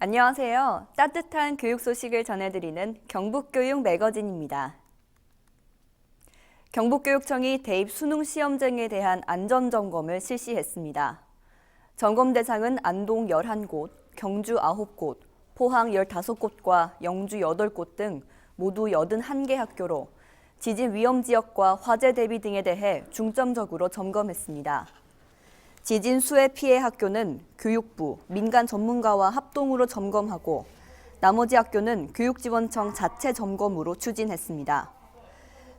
안녕하세요. 따뜻한 교육 소식을 전해드리는 경북교육 매거진입니다. 경북교육청이 대입 수능 시험장에 대한 안전점검을 실시했습니다. 점검 대상은 안동 11곳, 경주 9곳, 포항 15곳과 영주 8곳 등 모두 81개 학교로 지진 위험 지역과 화재 대비 등에 대해 중점적으로 점검했습니다. 지진 수해 피해 학교는 교육부, 민간 전문가와 합동으로 점검하고 나머지 학교는 교육지원청 자체 점검으로 추진했습니다.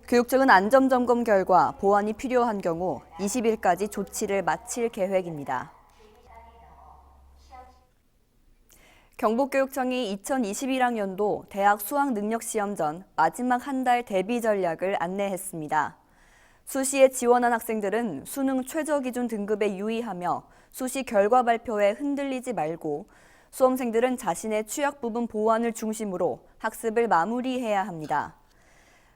교육청은 안전점검 결과 보완이 필요한 경우 20일까지 조치를 마칠 계획입니다. 경북교육청이 2021학년도 대학 수학능력시험 전 마지막 한 달 대비 전략을 안내했습니다. 수시에 지원한 학생들은 수능 최저 기준 등급에 유의하며 수시 결과 발표에 흔들리지 말고 수험생들은 자신의 취약 부분 보완을 중심으로 학습을 마무리해야 합니다.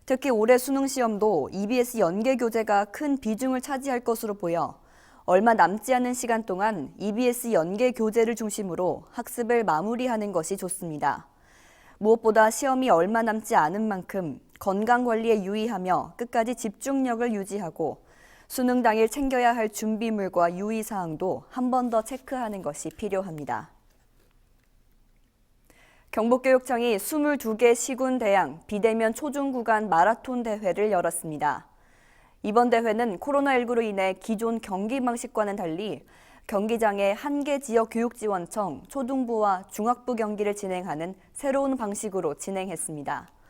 특히 올해 수능 시험도 EBS 연계 교재가 큰 비중을 차지할 것으로 보여 얼마 남지 않은 시간 동안 EBS 연계 교재를 중심으로 학습을 마무리하는 것이 좋습니다. 무엇보다 시험이 얼마 남지 않은 만큼 건강 관리에 유의하며 끝까지 집중력을 유지하고 수능 당일 챙겨야 할 준비물과 유의 사항도 한 번 더 체크하는 것이 필요합니다. 경북교육청이 22개 시군 대항 비대면 초중 구간 마라톤 대회를 열었습니다. 이번 대회는 코로나19로 인해 기존 경기 방식과는 달리 경기장의 한개 지역 교육지원청 초등부와 중학부 경기를 진행하는 새로운 방식으로 진행했습니다.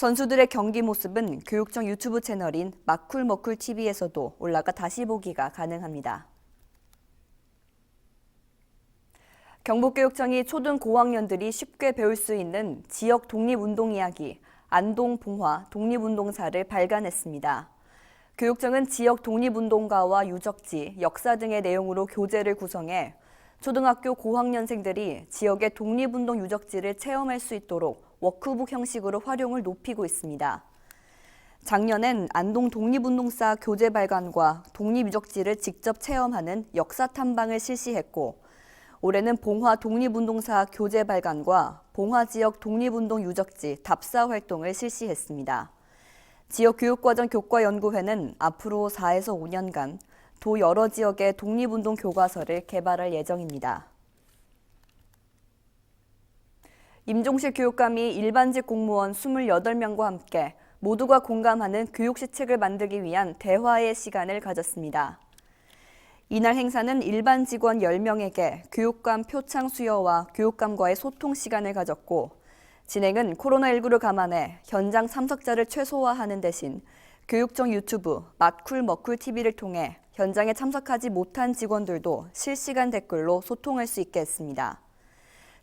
선수들의 경기 모습은 교육청 유튜브 채널인 마쿨머쿨 TV에서도 올라가 다시 보기가 가능합니다. 경북교육청이 초등 고학년들이 쉽게 배울 수 있는 지역 독립운동 이야기 안동 봉화 독립운동사를 발간했습니다. 교육청은 지역 독립운동가와 유적지, 역사 등의 내용으로 교재를 구성해 초등학교 고학년생들이 지역의 독립운동 유적지를 체험할 수 있도록 워크북 형식으로 활용을 높이고 있습니다. 작년엔 안동 독립운동사 교재 발간과 독립유적지를 직접 체험하는 역사 탐방을 실시했고 올해는 봉화 독립운동사 교재 발간과 봉화 지역 독립운동 유적지 답사 활동을 실시했습니다. 지역 교육과정 교과 연구회는 앞으로 4에서 5년간 도 여러 지역의 독립운동 교과서를 개발할 예정입니다. 임종식 교육감이 일반직 공무원 28명과 함께 모두가 공감하는 교육 시책을 만들기 위한 대화의 시간을 가졌습니다. 이날 행사는 일반 직원 10명에게 교육감 표창 수여와 교육감과의 소통 시간을 가졌고 진행은 코로나19를 감안해 현장 참석자를 최소화하는 대신 교육청 유튜브 맛쿨머쿨 TV를 통해 현장에 참석하지 못한 직원들도 실시간 댓글로 소통할 수 있게 했습니다.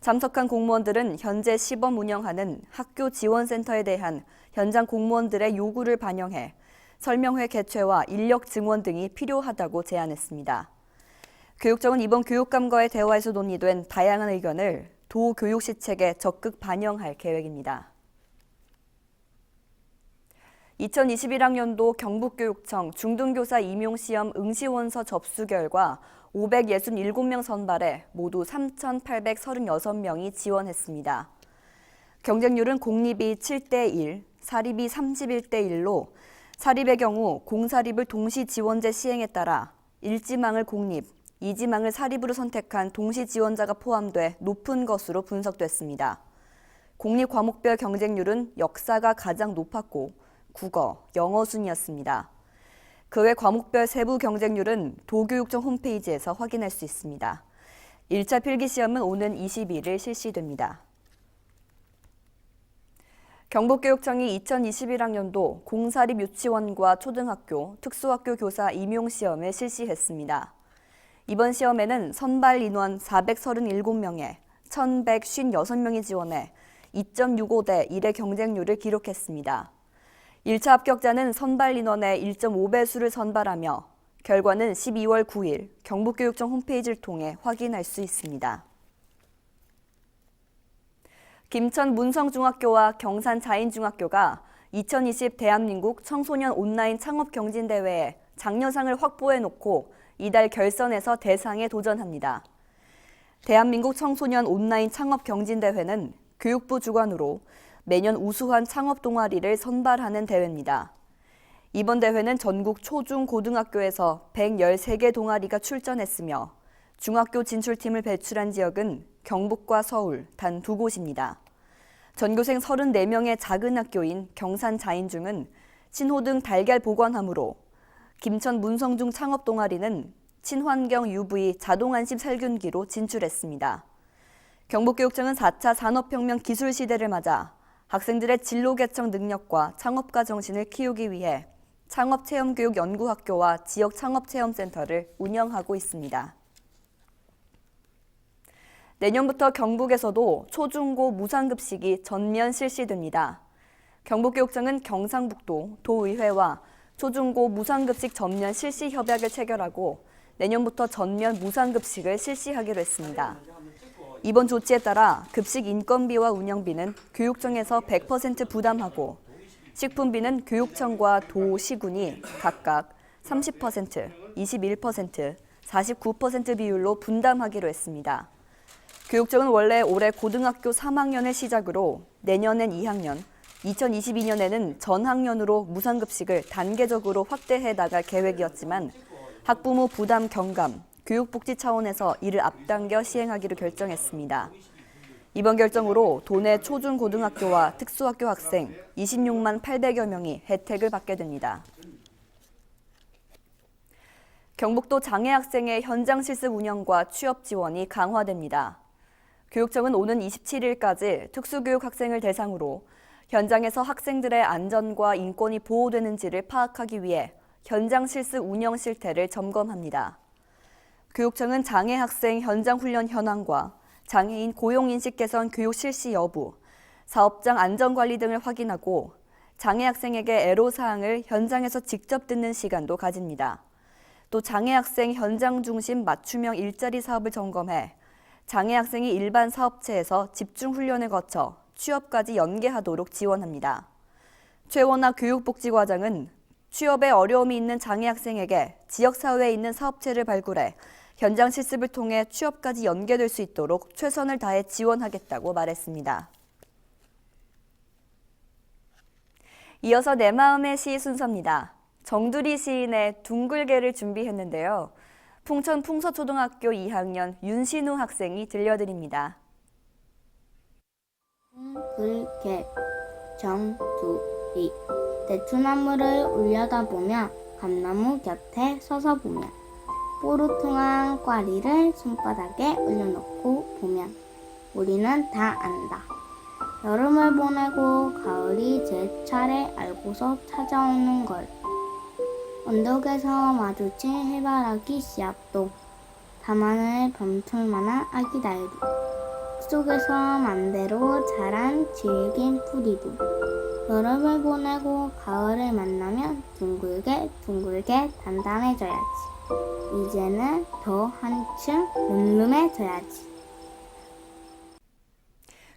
참석한 공무원들은 현재 시범 운영하는 학교 지원센터에 대한 현장 공무원들의 요구를 반영해 설명회 개최와 인력 증원 등이 필요하다고 제안했습니다. 교육청은 이번 교육감과의 대화에서 논의된 다양한 의견을 도 교육 시책에 적극 반영할 계획입니다. 2021학년도 경북교육청 중등교사 임용시험 응시원서 접수 결과 567명 선발에 모두 3,836명이 지원했습니다. 경쟁률은 공립이 7대 1, 사립이 31대 1로 사립의 경우 공사립을 동시 지원제 시행에 따라 1지망을 공립, 2지망을 사립으로 선택한 동시 지원자가 포함돼 높은 것으로 분석됐습니다. 공립 과목별 경쟁률은 역사가 가장 높았고 국어, 영어 순이었습니다. 그 외 과목별 세부 경쟁률은 도교육청 홈페이지에서 확인할 수 있습니다. 1차 필기시험은 오는 22일 실시됩니다. 경북교육청이 2021학년도 공사립 유치원과 초등학교, 특수학교 교사 임용 시험을 실시했습니다. 이번 시험에는 선발 인원 437명에 1,156명이 지원해 2.65대 1의 경쟁률을 기록했습니다. 1차 합격자는 선발 인원의 1.5배수를 선발하며 결과는 12월 9일 경북교육청 홈페이지를 통해 확인할 수 있습니다. 김천 문성중학교와 경산 자인중학교가 2020 대한민국 청소년 온라인 창업 경진 대회에 장려상을 확보해 놓고 이달 결선에서 대상에 도전합니다. 대한민국 청소년 온라인 창업 경진 대회는 교육부 주관으로 매년 우수한 창업 동아리를 선발하는 대회입니다. 이번 대회는 전국 초중 고등학교에서 113개 동아리가 출전했으며 중학교 진출팀을 배출한 지역은 경북과 서울 단 두 곳입니다. 전교생 34명의 작은 학교인 경산 자인중은 친호등 달걀 보관함으로 김천 문성중 창업 동아리는 친환경 UV 자동안심 살균기로 진출했습니다. 경북교육청은 4차 산업혁명 기술 시대를 맞아 학생들의 진로 개척 능력과 창업가 정신을 키우기 위해 창업체험교육연구학교와 지역 창업체험센터를 운영하고 있습니다. 내년부터 경북에서도 초중고 무상급식이 전면 실시됩니다. 경북교육청은 경상북도 도의회와 초중고 무상급식 전면 실시 협약을 체결하고 내년부터 전면 무상급식을 실시하기로 했습니다. 이번 조치에 따라 급식 인건비와 운영비는 교육청에서 100% 부담하고 식품비는 교육청과 도, 시군이 각각 30%, 21%, 49% 비율로 분담하기로 했습니다. 교육청은 원래 올해 고등학교 3학년을 시작으로 내년엔 2학년, 2022년에는 전학년으로 무상급식을 단계적으로 확대해 나갈 계획이었지만 학부모 부담 경감, 교육복지 차원에서 이를 앞당겨 시행하기로 결정했습니다. 이번 결정으로 도내 초중고등학교와 특수학교 학생 26만 800여 명이 혜택을 받게 됩니다. 경북도 장애 학생의 현장 실습 운영과 취업 지원이 강화됩니다. 교육청은 오는 27일까지 특수교육 학생을 대상으로 현장에서 학생들의 안전과 인권이 보호되는지를 파악하기 위해 현장 실습 운영 실태를 점검합니다. 교육청은 장애 학생 현장 훈련 현황과 장애인 고용 인식 개선 교육 실시 여부, 사업장 안전 관리 등을 확인하고 장애 학생에게 애로 사항을 현장에서 직접 듣는 시간도 가집니다. 또 장애 학생 현장 중심 맞춤형 일자리 사업을 점검해 장애 학생이 일반 사업체에서 집중 훈련을 거쳐 취업까지 연계하도록 지원합니다. 최원화 교육복지과장은 취업에 어려움이 있는 장애 학생에게 지역사회에 있는 사업체를 발굴해 현장 실습을 통해 취업까지 연계될 수 있도록 최선을 다해 지원하겠다고 말했습니다. 이어서 내 마음의 시 순서입니다. 정두리 시인의 둥글게를 준비했는데요. 풍천 풍서초등학교 2학년 윤신우 학생이 들려드립니다. 굵게 정두리 대추나무를 올려다보며 감나무 곁에 서서 보면 뽀루퉁한 꽈리를 손바닥에 올려놓고 보면 우리는 다 안다. 여름을 보내고 가을이 제 차례 알고서 찾아오는 걸. 언덕에서 마주친 해바라기 씨앗도 담아낼 범툴만한 아기 날도 속에서 맘대로 자란 질긴 뿌리도 여름을 보내고 가을을 만나면 둥글게 둥글게 단단해져야지 이제는 더 한층 늠름해져야지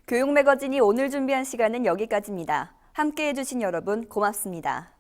교육 매거진이 오늘 준비한 시간은 여기까지입니다. 함께 해주신 여러분 고맙습니다.